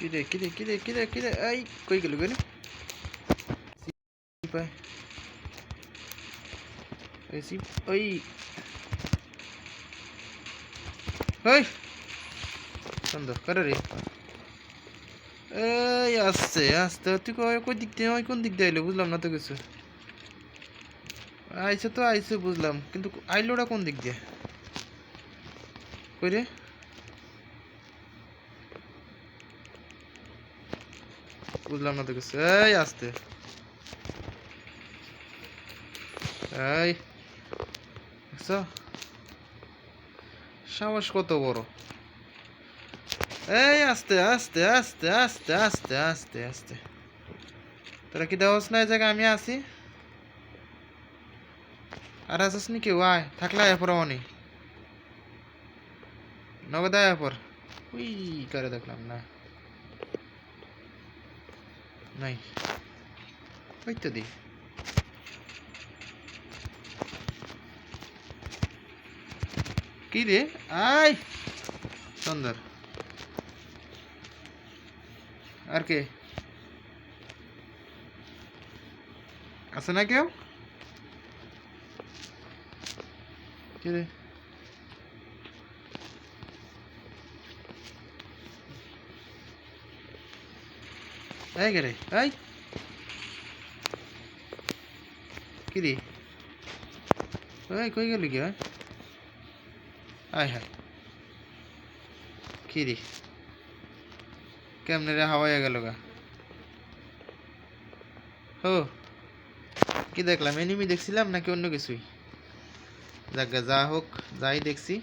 কিরে কিরে কিরে কিরে কিরে, এই, কই গেল গেল ওই ওই। সুন্দর করে রে? এই, আসছে আসতে তুই কই দিক দিয়ে, ওই কোন দিক দিয়ে আইলো? বুঝলাম না তো কিছু। আইছে তো আইছে, বুঝলাম। কিন্তু আইলোটা কোন দিক দিয়ে? কই রে? বুঝলাম না তো কিছু। আসতে। এই সাহস কত বড়। এই, আস্তে আস্তে আস্তে আস্তে আস্তে আস্তে আস্তে। তোরা কি দেওয়াস না এই জায়গায় আমি আছি? আর আসিস নি কেউ আয় থাকলে আয় পর অনি। নগদ আয় উই, করে দেখলাম না। নাই ওই তো দি কি রে আয় সুন্দর আর কে আছে না কেউ কি রে এই রে? এই। কি রে? ওই কই গেলি কি আয় হায়। কি রে? কেমনে রে হাওয়ায় গেল গা? হো। কি দেখলাম? এনিমি দেখছিলাম নাকি অন্য কিছুই? যাক যা হোক, যাই দেখছি।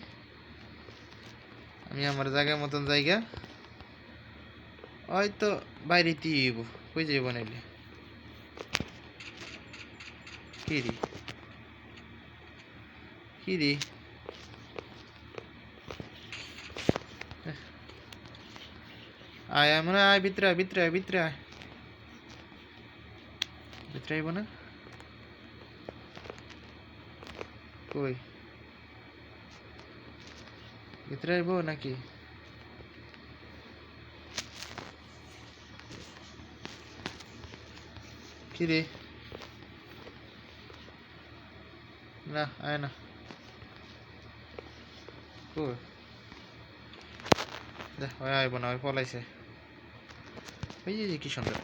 আমি আমার জায়গার মতন জায়গা হয়তো বাইরে দিব কই যাইব নাইলে। কি রে? কি রে? আয় মনে আয়, ভিতরে আয় ভিতরে আয় ভিতরে আয়। ভিতরে আইব না? কই? ভিতরে আইব নাকি? কি রে না আয় না কই দেখ ওই আইব না ওই পলাইছে এই যে কি সুন্দর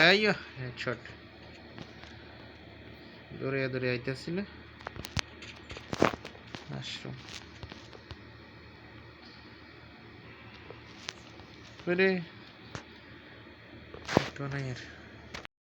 এই হেডশট দৌড়ে দৌড়ে আইতেছিল। আশ্রম রে তো নাই আর